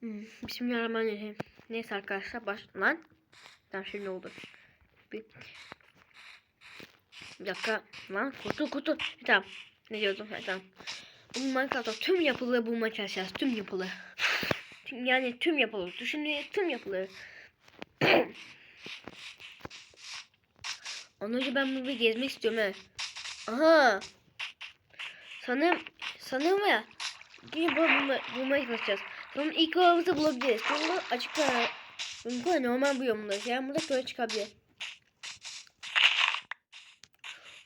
Hmm, Bismillahirrahmanirrahim. Neyse arkadaşlar baş... Lan. Tamam şimdi oldu. Bir... bir dakika. Lan kutu kutu. Tamam. Ne diyordum? Ha, tamam. Bu Minecraft'ta tüm yapıları bulmaya çalışacağız. Tüm yapılı. Tüm, yani tüm yapılı. Düşünün tüm yapıları. Ondan önce ben bunu gezmek istiyorum he. Aha. Sanırım sanırım ya. Yine bunu bulma, bulmaya çalışacağız. Sonra ilk yolumuzu bulabiliriz. Sonra açık ara. Mümkün normal bu yolunda. Yani burada köye çıkabilir.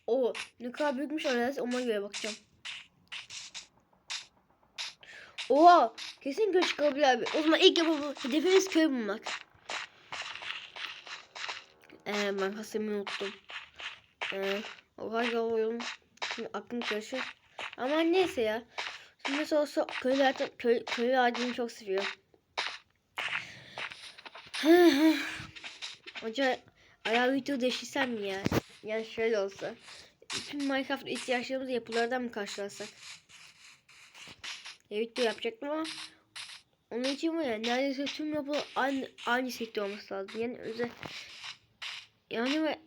O ne kadar büyükmüş arası ona göre bakacağım. Oha kesin köy çıkabilir abi. O zaman ilk yapalım. Hedefimiz köy bulmak. Ee, ben hasımı unuttum. Ee, oha ya oyun. Şimdi aklım karışır. Ama neyse ya. Nasıl olsa köylü, köy, köylü ağacını çok seviyor. Hoca ayağı video değiştirsem mi ya? Yani şöyle olsa. Bütün Minecraft ihtiyaçlarımızı yapılardan mı karşılasak? Ya video yapacaktım ama onun için var ya neredeyse tüm yapı aynı, aynı sektör olması lazım. Yani özel yani ve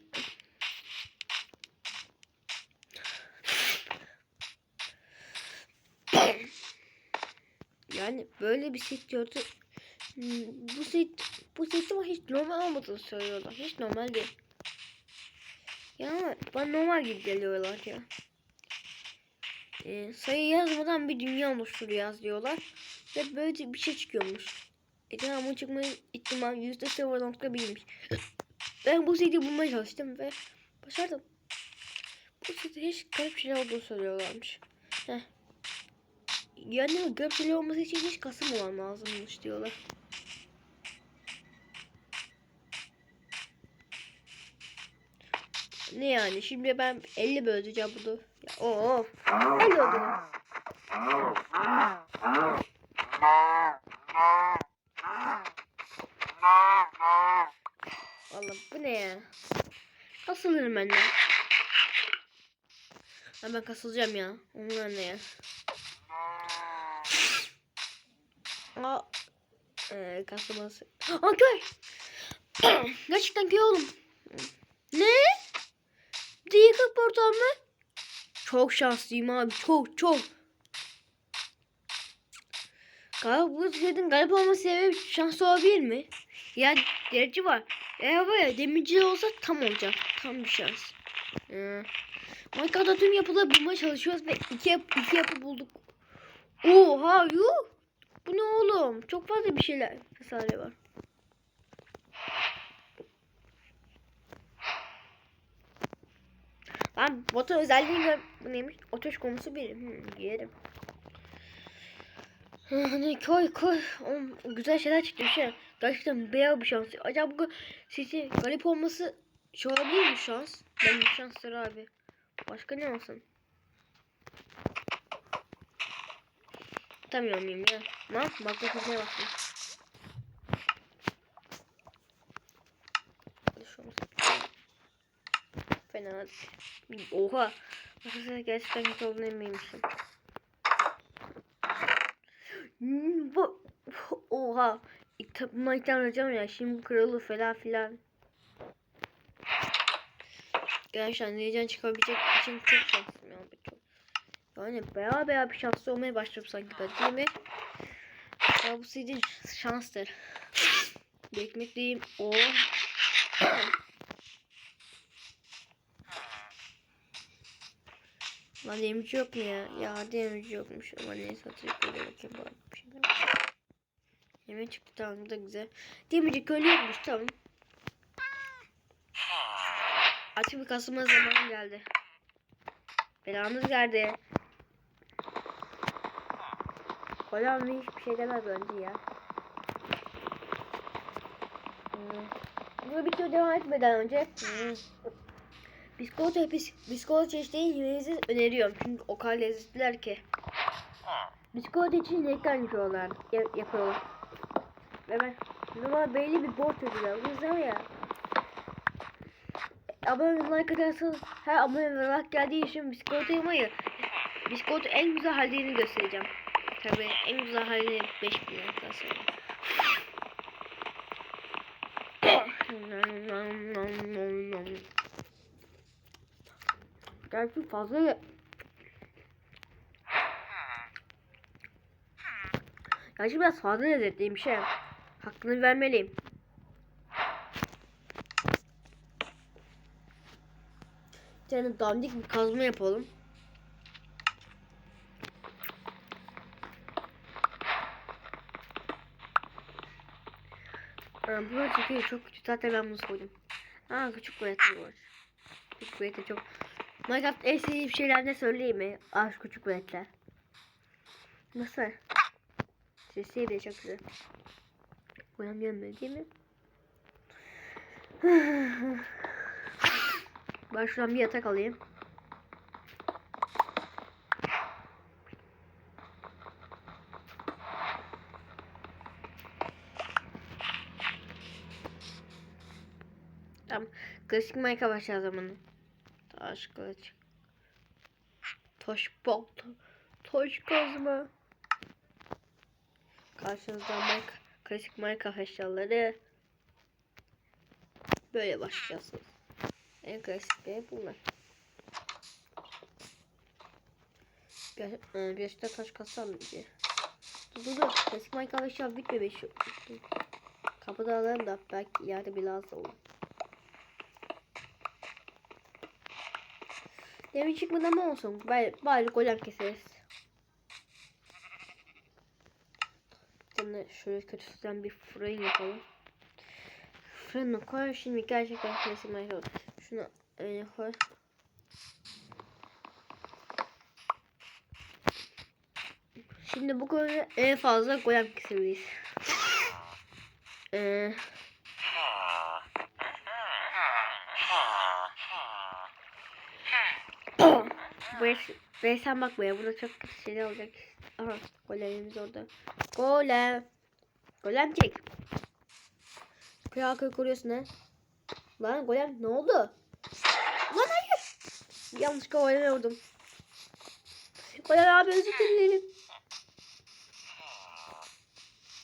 yani böyle bir sektörde hmm, bu set bu sektör hiç normal olmadığını söylüyorlar. Hiç normal değil. Ya bana normal gibi geliyorlar ya. Ee, sayı yazmadan bir dünya oluştur yaz diyorlar. Ve böyle bir şey çıkıyormuş. E tamam çıkma ihtimal yüzde sıfır nokta birmiş. Ben bu seti bulmaya çalıştım ve başardım. Bu seti hiç garip şeyler olduğunu söylüyorlarmış. Heh. Yani şeyler olması için hiç kasım olan lazımmış diyorlar. Ne yani şimdi ben 50 böleceğim bunu. Ya, oo. 50 öldüm. Vallahi bu ne ya? Kasılırım ben de. Ha, ben kasılacağım ya. Onlar ne ya? Aa, kasılması. Aa köy. Gerçekten köy oğlum. Ne? Değil portal mı? Çok şanslıyım abi. Çok çok. Galiba bu senin galip olması sebebi şans olabilir mi? Ya derece var. Eğer var ya demirci olsa tam olacak. Tam bir şans. Ee, Minecraft'ta tüm yapıları bulmaya çalışıyoruz ve iki, iki yapı bulduk. Oha yuh. Bu ne oğlum? Çok fazla bir şeyler vesaire var. Lan bota özelliği gör- bu neymiş? Ateş konusu bir. Hmm, yerim. Hani koy koy. Oğlum, güzel şeyler çıktı bir şey. Gerçekten beyaz bir şans. Acaba bu sesi garip olması şey olabilir mi şans? Ben şanslar abi. Başka ne olsun? Tutamıyor muyum ya? Lan bak bak ne baktım. Fena. Oha. Arkadaşlar gerçekten kötü olduğunu eminmişim. Bu oha. Tapıma alacağım ya şimdi kralı falan filan. Gerçekten Necan çıkabilecek için çok şanslıyım. Yani bayağı bayağı bir şanslı olmaya başladım sanki ben değil mi? Ya bu sizin şanstır. Bekmekliyim. O. Lan demirci yok mu ya? Ya demirci yokmuş ama neyse hatırlayıp böyle bakayım bari bir şeyler. Yemek çıktı tamam da güzel. Demirci köylü yokmuş tamam. Artık bir kasılma zamanı geldi. Belamız geldi. Kolam hiçbir şey demez önce ya. Hmm. Bu video devam etmeden önce hmm. Biskolata, bis, biskolata çeşitleri yemenizi öneriyorum. Çünkü o kadar lezzetliler ki. Biskolata için renkler yapıyorlar. Yap, yapıyorlar. Ve ben normal belli bir borç ödüyorum. Yüzden ya. Abone like atarsanız her abone olarak geldiği için biskolata yemeyi biskolata en güzel hallerini göstereceğim. Tabii en güzel hali 5000 arkadaşlar. Gerçi fazla Gerçi biraz fazla lezzetliymiş he. Hakkını vermeliyim. Bir tane dandik bir kazma yapalım. Aa, bu çünkü çok kötü. Zaten ben bunu koydum. Aa küçük boyatı var. Küçük boyatı çok. Minecraft en sevdiğim şeyler ne söyleyeyim mi? Ah şu küçük boyatlar. Nasıl? Sesi bile çok güzel. Uyanmıyorum ben değil mi? ben şuradan bir yatak alayım. Tamam. Klasik Minecraft başlar zamanı. Taş kılıç. Taş balta. Taş kazma. Karşınızda Minecraft, klasik Minecraft eşyaları. Böyle başlayacağız. En klasikleri bunlar. Bir, e, işte taş kasam diye. Dur dur dur. Klasik Minecraft eşya bitmemiş. Kapıda alalım da belki yerde bir lazım olur. Demir çıkmadan mı olsun? Bari, bari golem keseriz. Şimdi şöyle kötüsüden bir fırın yapalım. Fırını koy. Şimdi gerçekten klasik Minecraft. Şunu öyle koy. Şimdi bu konuda en fazla golem kesebiliriz. Ee, buraya, sen bak buraya. Burada çok şeyler olacak. Aha golemimiz orada. Golem. Golem çek. Kral kır koruyorsun ha. Lan golem ne oldu? Lan hayır. Yanlışlıkla goleme vurdum. Golem abi özür dilerim.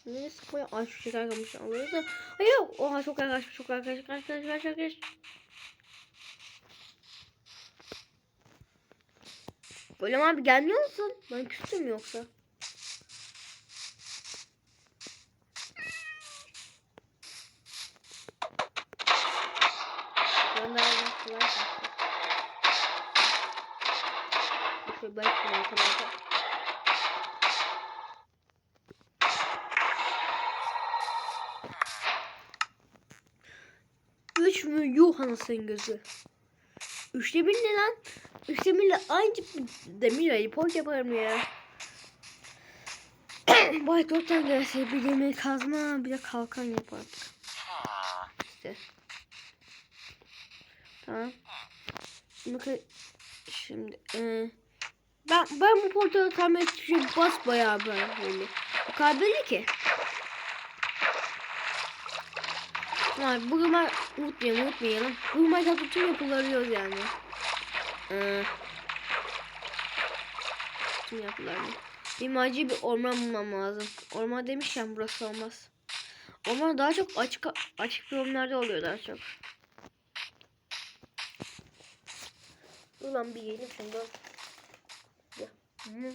Ne sıkmaya? Ay şu şeker kalmış alıyoruz da. Hayır. Oha çok yaklaşmış çok yaklaşmış. Kaç kaç kaç Golem abi gelmiyor musun? Ben küstüm yoksa. Üç mü? Yuh anasının gözü. Üçte bir ne lan? Üçte birle aynı demir report yaparım ya. Bay dörtten gelse bir demir kazma bir de kalkan yapardık. İşte. Tamam. Şimdi şimdi e, ben ben bu portalı tamir edeceğim bas bayağı ben böyle. O kadar belli ki. Tamam bugün ben unutmayalım unutmayalım. Bu Minecraft bütün yapılarıyoruz yani. Ee, tüm yapılarını. Benim acil bir orman bulmam lazım. Orman demişken burası olmaz. Orman daha çok açık açık bölümlerde oluyor daha çok. Ulan bir yiyelim şundan. Ya. Hı.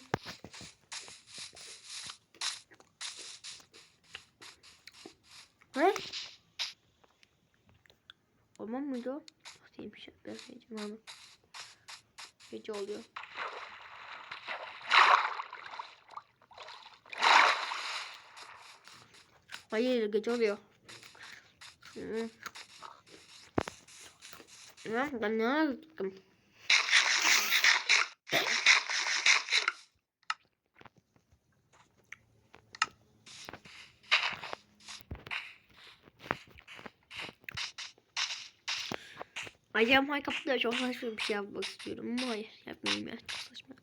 Ne? Orman mıydı o? Değilmiş. Ben yiyeceğim. Gece oluyor. Hayır gece oluyor. Ben ne gittim? Acaba Minecraft'ta çok saçma bir şey yapmak istiyorum ama hayır yapmayayım ya çok saçma.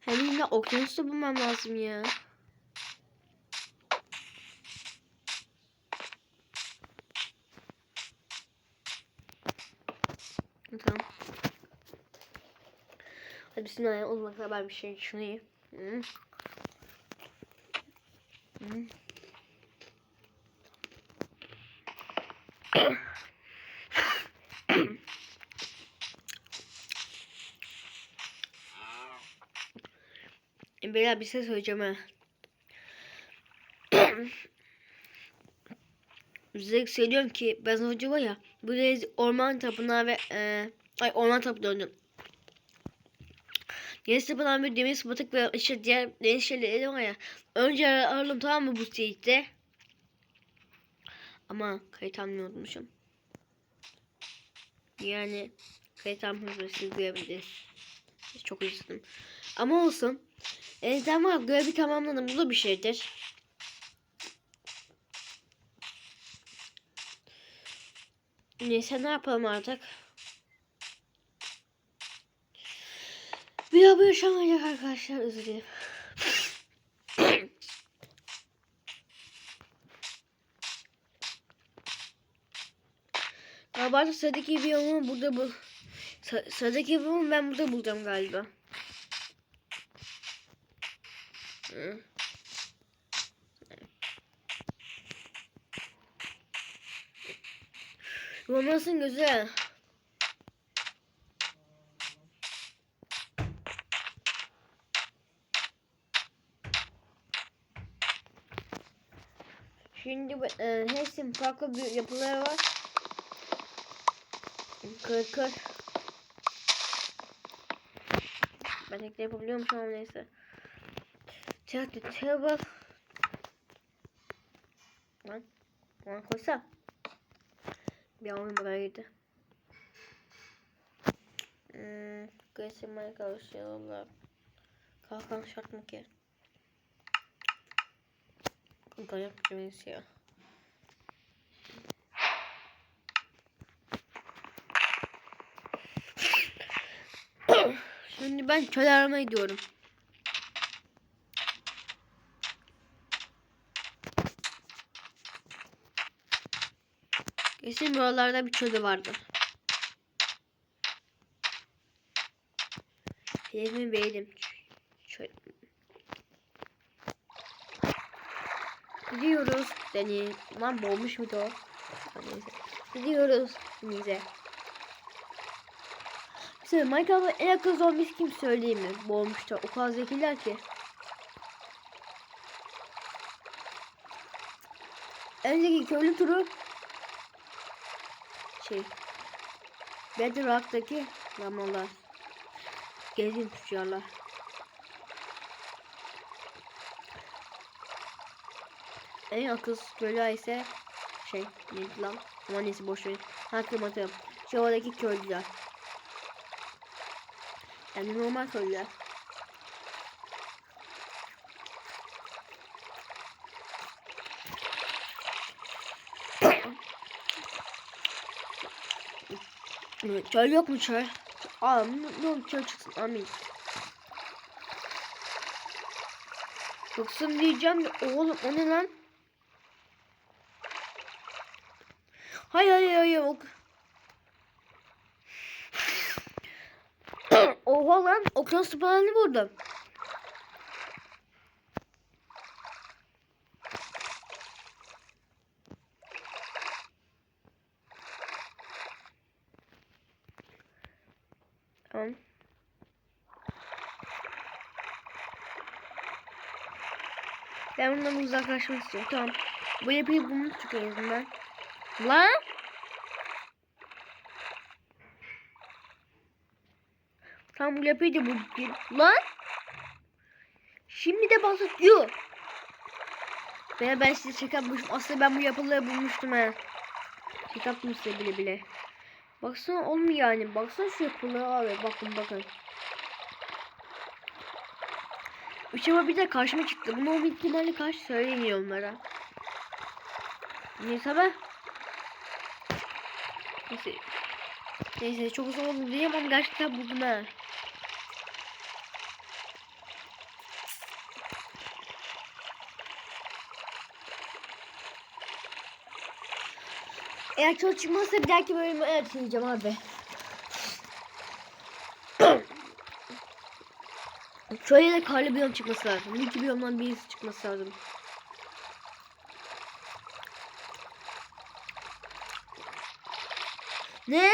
Hem yine okyanusta bulmam lazım ya. Tamam. Bismillah o zaman ben bir şey düşüneyim. Hı. Hı. Beyler bir şey söyleyeceğim ha. Size söylüyorum ki ben hoca var ya bu orman tapınağı ve e, ay orman tapınağı döndüm. Deniz tapınağı bir deniz batık ve işte diğer deniz şeyleri var ya. Önce aradım tamam mı bu site'de. Ama kayıt almayı unutmuşum. Yani kayıt almayı siz görebilirsiniz. Çok üzüldüm. Ama olsun. E, tamam görevi tamamladım. Bu da bir şeydir. Neyse ne yapalım artık. Bir daha bu yaşamayacak arkadaşlar özür dilerim. Galiba sıradaki videomu burada bu Sı- sıradaki videomu ben burada bulacağım galiba. Hı. Güzel. Şimdi e, hepsinin farklı bir yapıları var. Kır kır. Ben tek de yapabiliyormuşum ama neyse. Tiyatro table. Lan. Lan koysa. Bir an bana girdi. Hmm, Göstermeye çalışıyorlar. Kalkan şart mı ki? Dayak cümlesi ya. Şimdi ben çöl aramaya gidiyorum. Kesin buralarda bir çölü vardı. Hedefimi beğendim. Şöyle. Gidiyoruz. Deni. Lan boğmuş muydu o? Neyse. Gidiyoruz. Denize. Mesela Minecraft'ın en akıllı zombisi kim söyleyeyim mi? Boğulmuşlar. O kadar zekiler ki. En zeki köylü turu şey Bedrock'taki lamalar. Gezgin tuşlarlar. En akılsız köylü ise şey neydi lan? Ama neyse boş ver. Hatırladım. Şey oradaki köylüler. Yani normal köylüler. Çöl yok mu çöl? Aa, ne, olur çöl çıksın amin. Çıksın diyeceğim de oğlum o ne lan? Hayır hayır hayır yok. Oha lan okyanus spalanı buldum. Tamam. Ben bundan uzaklaşmak istiyorum. Tamam. Bu yapıyı bulmuştuk en azından. Lan! Tam bu yapıyı da bulduk. Lan! Şimdi de basıyor. Veya ben size şaka yapmışım. Aslında ben bu yapıları bulmuştum ha. Şaka size bile bile. Baksana olmuyor yani. Baksana şu yapıları abi. Bakın bakın. Üç ama bir de karşıma çıktı. Bunu o ihtimalle karşı söylemiyor onlara. Neyse ben. Neyse. Neyse çok uzun oldu diyeyim ama gerçekten buldum ha. Eğer çok çıkmazsa bir dahaki bölümü söyleyeceğim abi. Şöyle de karlı biyom çıkması lazım. Bu iki biyomdan birisi çıkması lazım. Ne?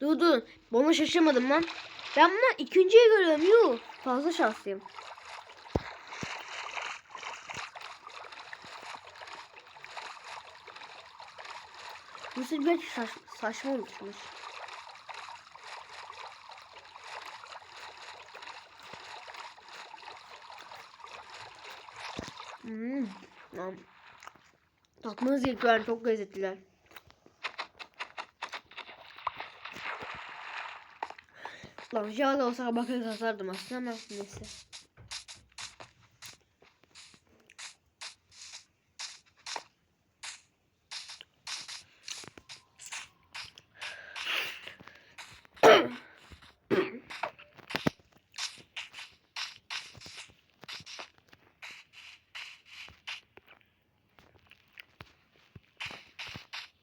Dur dur. Bana şaşırmadım lan. Ben bunu ikinciye görüyorum. Yuh. Fazla şanslıyım. Bu sefer saç, saçma oluşmuş. Hmm. Tatmanız gerekiyor. Çok lezzetliler. Lan yağda olsa bakın atardım aslında ama neyse.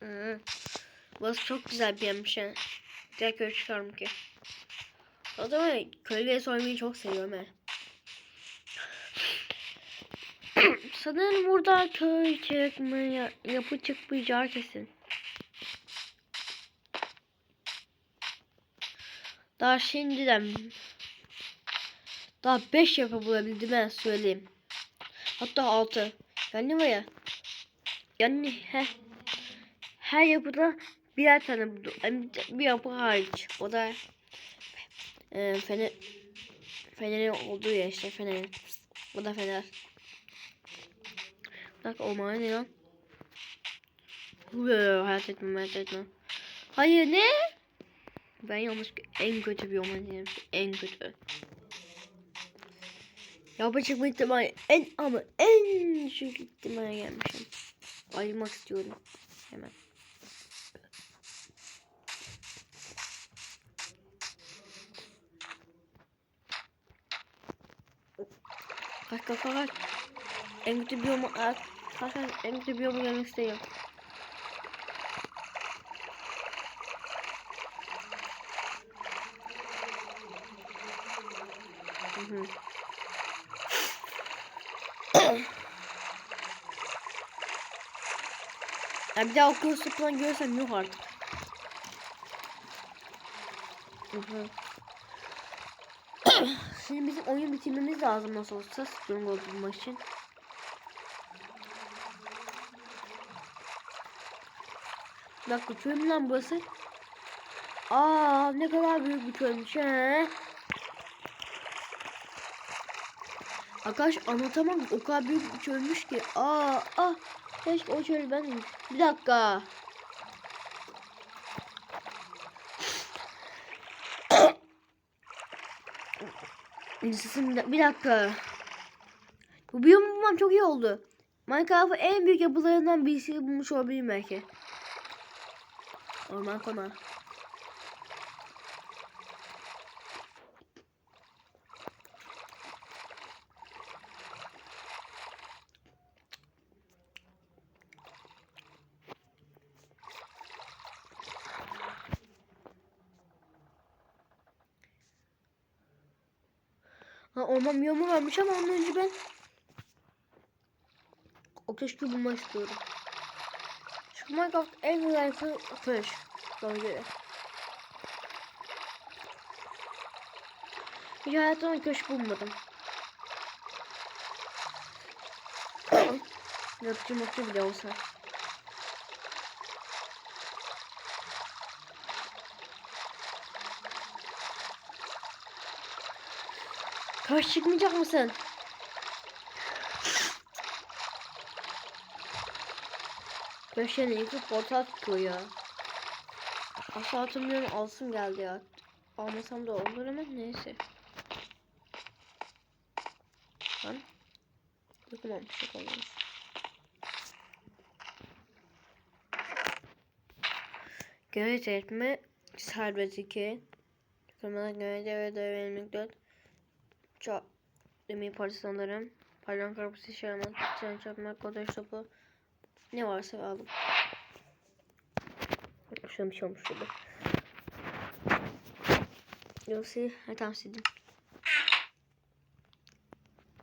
Hmm. Burası çok güzel bir yermiş yani. Direkt öyle çıkarım ki. O zaman kölgeye soymayı çok seviyorum he. Sanırım burada köy çıkmaya, yapı çıkmayacağı kesin. Daha şimdiden daha 5 yapı bulabildim ben söyleyeyim. Hatta 6. Yani var ya. Yani he, her yapıda birer tane. Yani bir yapı hariç. O da e, fener fenerin olduğu yer işte fenerin. Bu da fener. Bak o mani ne lan? Hayat etmem hayat etmem. Hayır ne? Ben yanlış en kötü bir oman diyelim. En kötü. Yapı çıkma ihtimali en ama en düşük ihtimale gelmişim. Ayırmak istiyorum. Hemen. Kaç kaç kaç. En kötü at. Kaç kaç en kötü biyomu görmek istiyorum. Hı hı. ya yok artık. Hı. Şimdi bizim oyun bitirmemiz lazım nasıl olsa Stronghold bulmak için. Bir dakika mü lan burası? Aa ne kadar büyük bir köymüş he. Arkadaş anlatamam o kadar büyük bir çölmüş ki. Aa ah keşke o çöl ben Bir dakika. Sesim bir dakika. Bu biyomu bulmam çok iyi oldu. Minecraft'ın en büyük yapılarından birisi bulmuş olabilirim belki. Orman konağı. Orman biyomu varmış ama ondan önce ben o köşkü bulmak istiyorum. Şu Minecraft en güzel köşk. Bana göre. Hiç hayatımda köşk bulmadım. Yapıcı mutlu bile olsa. Karşı çıkmayacak mısın? Köşene yıkıp portal tutuyor ya. Asla hatırlamıyorum alsın geldi ya. Almasam da olur ama neyse. Lan. Yıkamamış yıkamamış. Görev etme serbest 2. Yıkamadan görev ve dövmelik 4. Çok demir partisanlarım. Parlan karpusu şaramak, sen çakmak, kodaj topu. Ne varsa aldım. şuna bir şey olmuş şurada. Yoksa ha tamam sildim.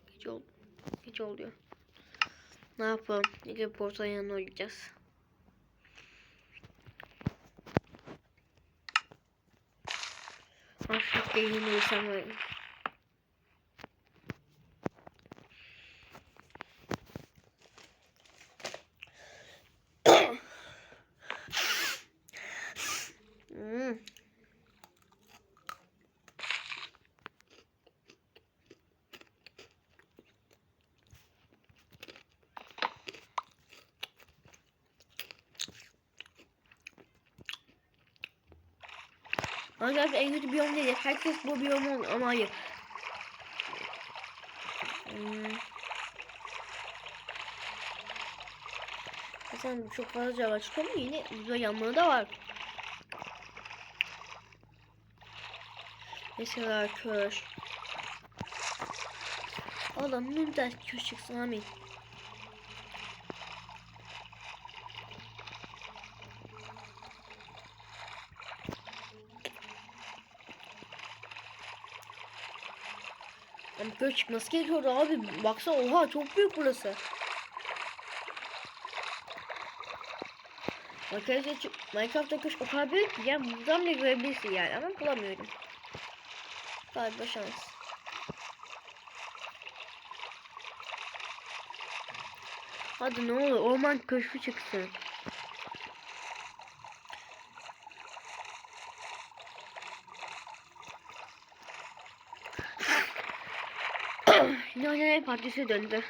Gece oldu. Gece oluyor. Ne yapalım? Gece portalın yanına oynayacağız. Artık yeni uyusam var. Hmm. Arkadaşlar en kötü biyom değil. Herkes bu biyomu olur ama hayır. Hmm. Zaten çok fazla cevap çıkıyor ama yine güzel yanları da var. Mesela köş. Oğlum ne de köş çıksın. Köy çıkması gerekiyordu abi. Baksana oha çok büyük burası. Arkadaşlar Minecraft'ta köş o kadar büyük ki yani buradan da görebilirsin yani ama bulamıyorum. Galiba şans. Hadi ne olur orman köşkü çıksın. Yine partisi döndü.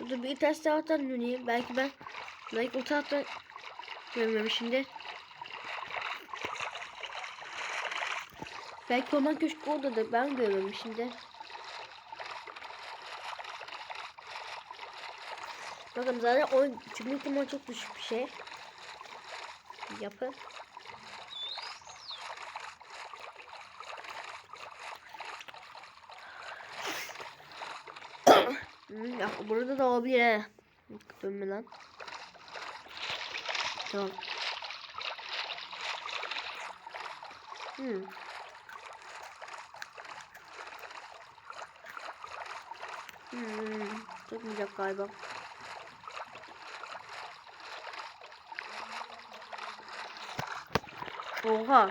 Burada bir ters taraftan döneyim. Belki ben belki o taraftan görmemişimdir. Belki orman köşkü oradadır. Ben görmemişimdir. Bakın zaten o çıkma ihtimali çok düşük bir şey. Yapı. Hmm, ya burada da olabilir he. Dönme lan. Tamam. Hmm. Hmm. Tutmayacak galiba. Oha.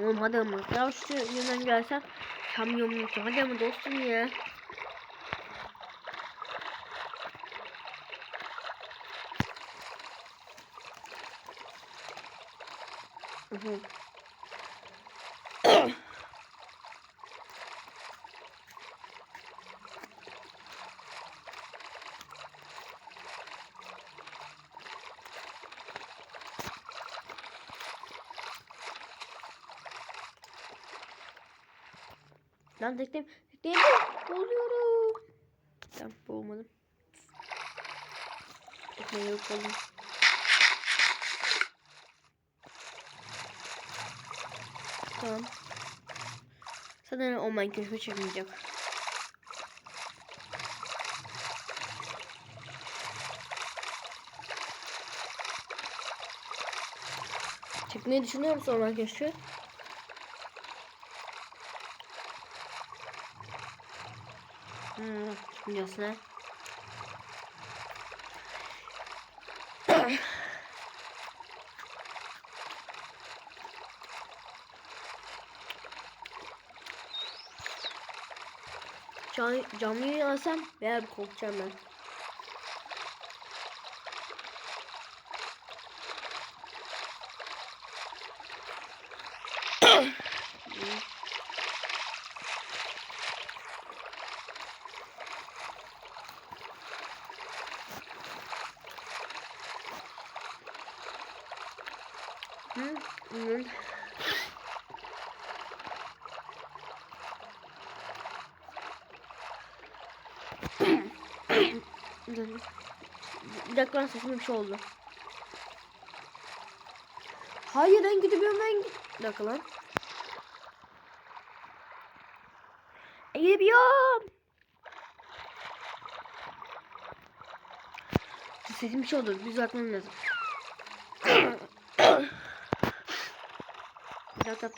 Oğlum hadi ama ya şu yanından gelsen kamyonun hadi ama dostum ya. Hı Lan teknem, teknem boğuluyorum. Tamam boğulmadım. Tekneyi yapalım. Tamam. Sanırım online keşfe çıkmayacak. Çıkmayı düşünüyor musun online keşfe? Ne? Can, canlı yayın alsam veya korkacağım ben. Hı, hı. önce. Dakika lan sesime bir şey oldu. Hayır ben gidemiyorum ben. Bir dakika lan. E, gidebiliyorum. Sesim bir şey oldu. Düzeltmem lazım. Bir dakika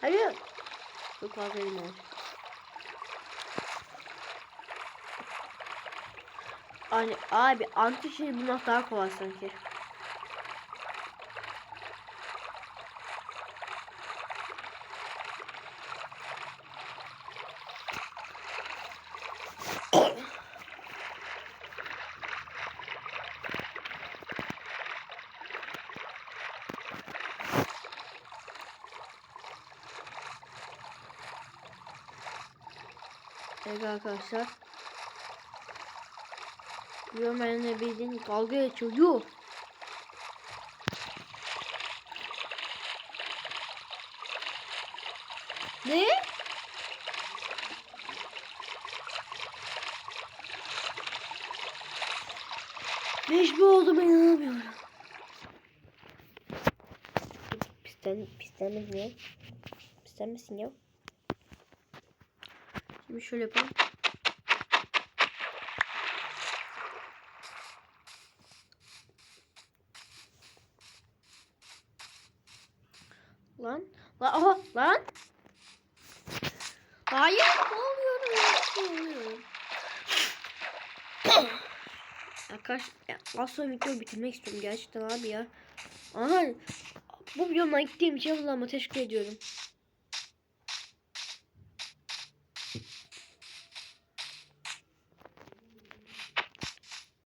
Hayır. Çok fazla elim var. Hani abi anti şey bulmak daha kolay sanki. Evet arkadaşlar. Görmeyenle bildiğin kavga ediyor. Yuh. Ne? Beş mi oldu ben inanamıyorum. Pisten, pisten misin ya? Pisten misin ya? Şimdi şöyle yapalım. Lan. Lan. Aha, lan. Hayır. Ne oluyor? Ne oluyor? Arkadaş, ya, az sonra videoyu bitirmek istiyorum gerçekten abi ya. Aha, bu videoma gittiğim için Allah'ıma teşekkür ediyorum.